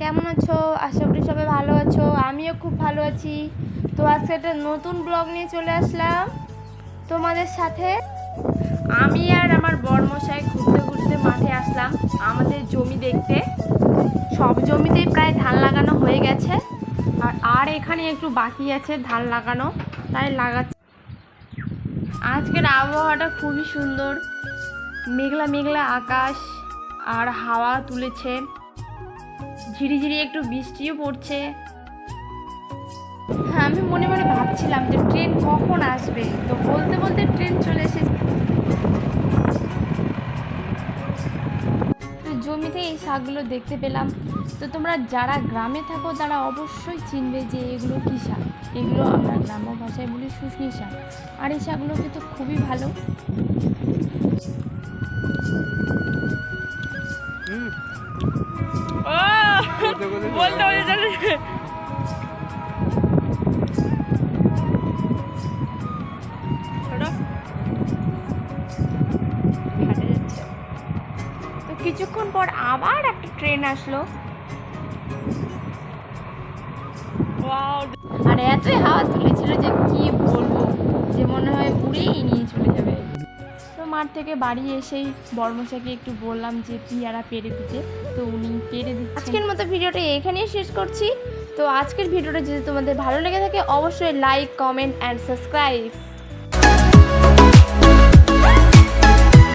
কেমন আছো? আশা করি সবাই ভালো আছো। আমিও খুব ভালো আছি। তো আজকে একটা নতুন ব্লগ নিয়ে চলে আসলাম তোমাদের সাথে। আমি আর আমার বরমশাই ঘুরতে ঘুরতে মাঠে আসলাম আমাদের জমি দেখতে। সব জমিতেই প্রায় ধান লাগানো হয়ে গেছে। আর আর এখানে একটু বাকি আছে ধান লাগানো, তাই লাগাচ্ছি। আজকের আবহাওয়াটা খুবই সুন্দর। মেঘলা মেঘলা আকাশ আর হাওয়া তুলেছে। ঝিরিঝিরি একটু বৃষ্টিও পড়ছে। হ্যাঁ আমি মনে মনে ভাবছিলাম যে ট্রেন কখন আসবে। তো বলতে বলতে ট্রেন চলে এসেছে। তো জমিতে এই শাকগুলো দেখতে পেলাম। তো তোমরা যারা গ্রামে থাকো, তারা অবশ্যই চিনবে যে এগুলো কী শাক? এগুলো আমরা গ্রাম্য ভাষায় বলি শুশনি শাক। আর এই শাকগুলো কিন্তু খুবই ভালো। বলতে কিছুক্ষণ পর আবার একটা ট্রেন আসলো। আর এতই হাওয়া তুলেছিল যে কি বলব? যে মনে হয় উড়েই নিয়ে মাঠ থেকে বাড়ি এসেই বর্মশাকে একটু বললাম যে পিয়ারা পেরে দিতে, তো উনি পেরে দিচ্ছেন। আজকের মতো ভিডিওটা এখানেই শেষ করছি। তো আজকের ভিডিওটা যদি তোমাদের ভালো লেগে থাকে, অবশ্যই লাইক কমেন্ট অ্যান্ড সাবস্ক্রাইব